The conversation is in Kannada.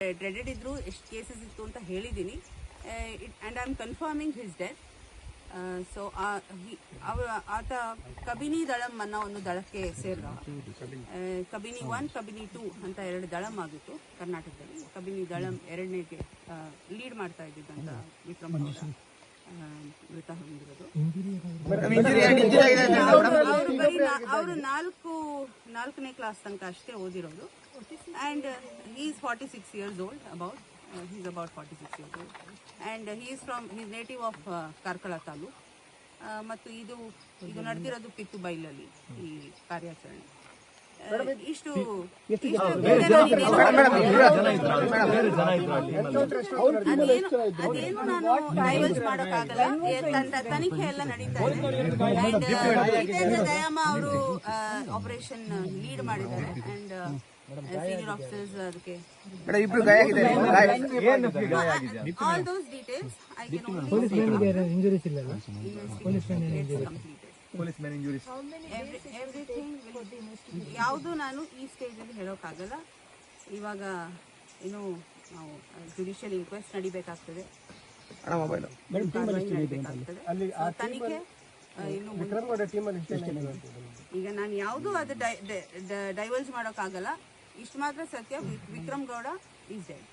ಡ್ರೆಡೆಡ್ ಇದ್ರು, ಎಷ್ಟು ಕೇಸಸ್ ಇತ್ತು ಅಂತ ಹೇಳಿದ್ದೀನಿ and I am confirming his death so ಆತ ಕಬಿನಿ ದಳಂ ಅನ್ನೋ ಒಂದು ದಳಕ್ಕೆ ಸೇರಿದ ಕಬಿನಿ ಒನ್ ಕಬಿನಿ ಟೂ ಅಂತ ಎರಡು ದಳಂ ಆಗಿತ್ತು ಕರ್ನಾಟಕದಲ್ಲಿ. ಕಬಿನಿ ದಳಂ ಎರಡನೇಗೆ ಲೀಡ್ ಮಾಡ್ತಾ ಇದ್ದಿದ್ದಂತ ವಿಕ್ರಮ್ ಅವರು ನಾಲ್ಕು ನಾಲ್ಕನೇ ಕ್ಲಾಸ್ ತನಕ ಅಷ್ಟೇ ಓದಿರೋದು. He is forty six years old about he's about forty six years old he is from is native of Karkala taluk. ಆ, ಮತ್ತು ಇದು ಇದು ನಡೆದಿರೋದು ಪಿತ್ತು ಬೈಲಲ್ಲಿ ಈ ಕಾರ್ಯಾಚರಣೆ. ಇಷ್ಟು ಅದೇನು ನಾನು ಡೈವರ್ಸ್ ಮಾಡೋಕ್ಕಾಗಲ್ಲ? ತನಿಖೆ ಎಲ್ಲ ನಡೀತಾ ಇದೆ. ಜಿತೇಂದ್ರ ದಯಾಮ ಅವರು ಆಪರೇಷನ್ ಲೀಡ್ ಮಾಡಿದ್ದಾರೆ. ಅಂಡ್ ಸೀನಿಯರ್ ಆಫೀಸರ್ಸ್ ಅದಕ್ಕೆ all those details I can injuries ಇಲ್ಲಲ್ಲ ಪೊಲೀಸ್ ಮ್ಯಾನ್ ಇಂಜುರೀಸ್ ಎವ್ರಿಥಿಂಗ್ ಯಾವುದು ನಾನು ಈ ಸ್ಟೇಜಲ್ಲಿ ಹೇಳೋಕ್ಕಾಗಲ್ಲ. ಇವಾಗ ಏನು ನಾವು ಜುಡಿಷಿಯಲ್ ಇನ್ಕ್ವೆಸ್ಟ್ ನಡಿಬೇಕಾಗ್ತದೆ. ತನಿಖೆ ಆ, ಇನ್ನು ಮುಂದೆ- ಈಗ ನಾನು ಯಾವುದು ಅದು ಡೈವರ್ಸ್ ಮಾಡೋಕ್ಕಾಗಲ್ಲ. ಇಷ್ಟು ಮಾತ್ರ ಸತ್ಯ. Vikram Gowda is dead